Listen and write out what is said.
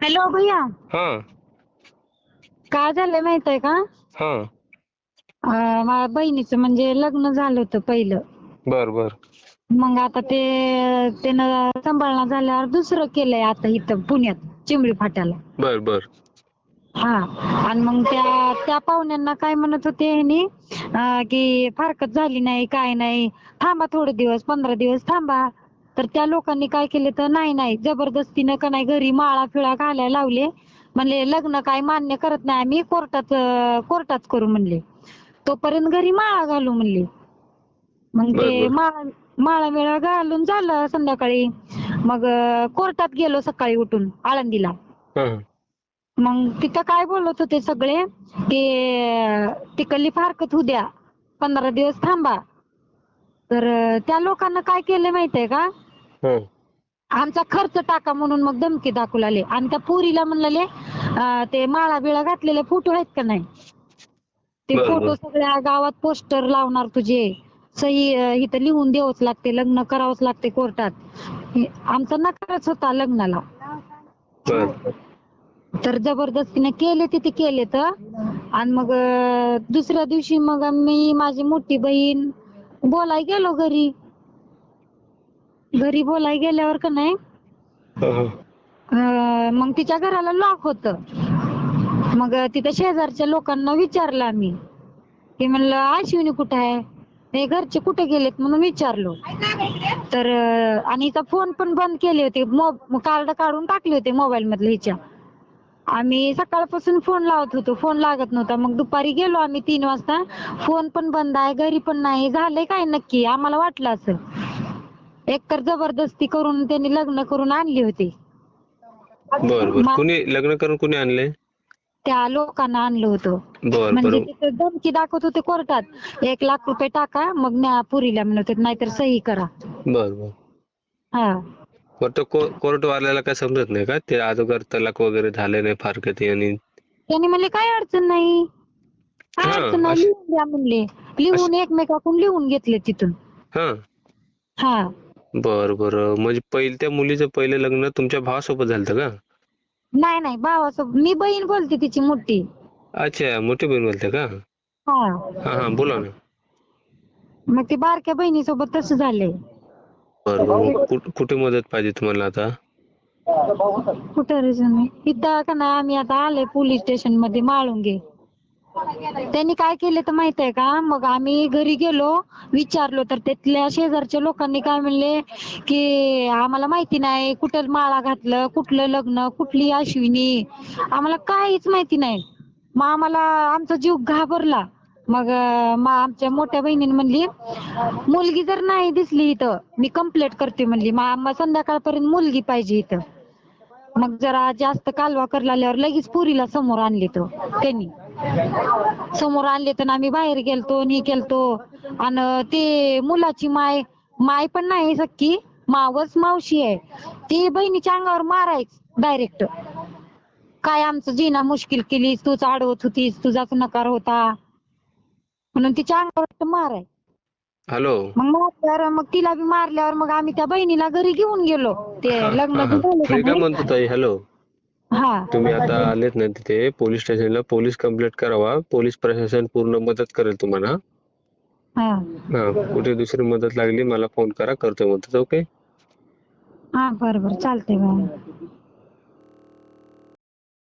Hello भैया. हा. काय झालंय माहीत आहे का? हा. अं, माझ्या बहिणीचं म्हणजे लग्न झालं होतं पहिलं. बर बर. मग आता ते त्यानं सांभाळणं झाल्यावर दुसरं केलंय आता इथं पुण्यात चिंबळी फाट्याला. बर बर. हा. आणि मग त्या त्या पाहुण्यांना काय म्हणत होते ह्यानी अं, की फारकत झाली नाही काय नाही. थांबा थोडे दिवस पंधरा दिवस थांबा. तर त्या लोकांनी काय केले तर नाही नाही जबरदस्तीनं का नाही घरी माळा फिळा घालायला लावले. म्हणले लग्न काय मान्य करत नाही आम्ही कोर्टात कोर्टात करू म्हणले. तोपर्यंत घरी माळा घालू म्हणले. मग ते. माळा माळा मिळा घालून झालं संध्याकाळी. मग कोर्टात गेलो सकाळी उठून आळंदीला. मग तिथं काय बोलत होते सगळे? की अं, तिकडली फारकत होऊ द्या पंधरा दिवस थांबा. तर त्या लोकांना काय केलं माहितीये का? आमचा खर्च टाका म्हणून मग धमकी दाखवू लागले. आणि त्या पोरीला म्हणलेले अं, ते माळा बिळा घातलेले फोटो आहेत का नाही? ते फोटो. सगळ्या गावात पोस्टर लावणार तुझे. सही इथं लिहून द्यावंच लागते लग्न करावंच लागते कोर्टात. हे आमचा नकारच होता लग्नाला. तर जबरदस्तीने केले तिथे केले तर. आणि मग दुसऱ्या दिवशी मग मी माझी मोठी बहीण बोलाय गेलो घरी. घरी बोलाय गेल्यावर का नाही? हा, हा. मग तिच्या घराला लॉक होत. मग तिथे शेजारच्या लोकांना विचारलं आम्ही. की म्हणलं अश्विनी कुठे आहे? ते घरचे कुठे गेलेत? म्हणून विचारलो. तर आणि हिचा फोन पण बंद केले होते. कार्ड काढून टाकले होते मोबाईल मधले हिच्या. आम्ही सकाळपासून फोन लावत होतो. फोन लागत नव्हता. मग दुपारी गेलो आम्ही तीन वाजता. फोन पण बंद आहे घरी पण नाही. झालंय काय नक्की? आम्हाला वाटलं असं. एकतर जबरदस्ती करून त्यांनी लग्न करून आणली होती. बर बर. मा- कुणी लग्न करून कुणी आणले? त्या लोकांना आणलं होतं. बर म्हणजे बर तिथे धमकी दाखवत होते कोर्टात. एक लाख रुपये टाका मग न्या पुरीला म्हणत होते नाहीतर सही करा. बर बर. हा. मग तो कोर्ट वाल्याला काय समजत नाही का? ते अगोदर तलाक वगैरे झाले नाही फारकती आणि त्यांनी म्हणले काय अडचण नाही. काय हा, अडचण नाही अश- लिहून द्या म्हणले. लिहून एकमेकाकडून लिहून घेतले तिथून. हा. हा. बर बर. म्हणजे पहिले त्या मुलीचं पहिले लग्न तुमच्या भावासोबत झालं का? नाही नाही. भावासोबत. मी बहीण बोलते तिची मोठी. अच्छा. मोठी बहीण बोलते का? हा. हा हा. बोला ना. मग ती बारक्या बहिणीसोबत तसं झालंय. बर बर. मग कुठ- कुठे मदत पाहिजे तुम्हाला आता? कुठं रे तुम्ही इथं का नाही? आम्ही आता आले पोलीस स्टेशनमध्ये माळुंगे. त्यांनी काय केले तर माहीत आहे का? मग आम्ही घरी गेलो विचारलो तर तिथल्या शेजारच्या लोकांनी काय म्हणले की आम्हाला माहिती नाही कुठं माळा घातलं कुठलं लग्न कुठली अश्विनी आम्हाला काहीच माहिती नाही. मग आम्हाला आमचा जीव घाबरला. मग आमच्या मोठ्या बहिणीने म्हणली मुलगी जर नाही दिसली इथं मी कंप्लेंट करते म्हणली. मग संध्याकाळपर्यंत मुलगी पाहिजे इथं. मग जरा जास्त कालवा करला आल्यावर लगेच पुरीला समोर आणले तो त्यांनी. समोर आणले तर आम्ही बाहेर गेलतो आणि गेलतो केलतो. आणि ते मुलाची माय माय पण नाही सक्की मावच मावशी आहे. ती बहिणीच्या अंगावर मारायच डायरेक्ट काय आमचं जीना मुश्किल केलीस तूच अडवत होतीस तुझाच नकार होता. म्हणून तिच्या अंगावर मारायच. हॅलो. मग मारल्यावर मग तिला बी मारल्यावर मग आम्ही त्या बहिणीला घरी घेऊन गेलो. ते लग्न बी. झालं का मी काय नाही? म्हणतो ताई? हॅलो. हा. तुम्ही आता आलेत ना तिथे पोलीस स्टेशनला. पोलीस कंप्लेंट करावा. पोलीस प्रशासन पूर्ण मदत करेल तुम्हाला. हा. हा कुठे दुसरी मदत लागली मला फोन करा. करतो मदत ओके? हा बरं बरं. चालतंय बाय.